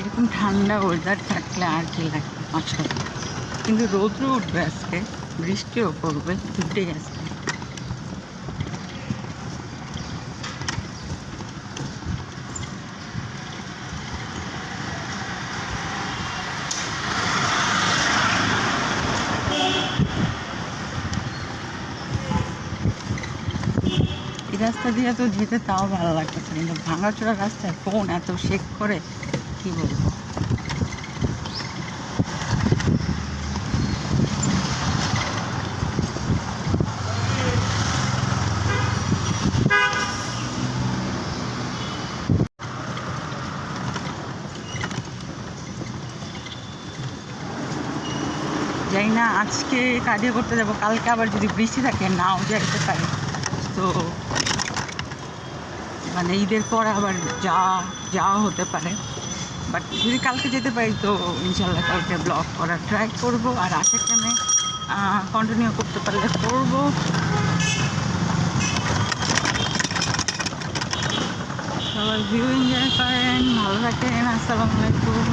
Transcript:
এরকম ঠান্ডা ওয়েদার থাকলে আর কি লাগবে? পাঁচ সাত কিন্তু রৌদ্র উঠবে আজকে, বৃষ্টিও পড়বে দুটোই এই রাস্তা দিয়ে তো যেতে তাও ভালো লাগতেছে কিন্তু ভাঙাচোরা রাস্তায় ফোন এত শেক করে? কি বলব? যাই না, আজকে কাজে করতে যাব, কালকে আবার যদি বৃষ্টি থাকে, নাও যাইতে পারি। তো মানে ঈদের পর আবার যা, যাওয়া হতে পারে। বাট যদি কালকে যেতে পারি তো ইনশাল্লাহ কালকে ব্লগ করার ট্রাই করব আর আসার টাইমে কন্টিনিউ করতে পারলে করব। সবাই ভিউ এনজয় করেন ভালো থাকেন, আসসালামু আলাইকুম।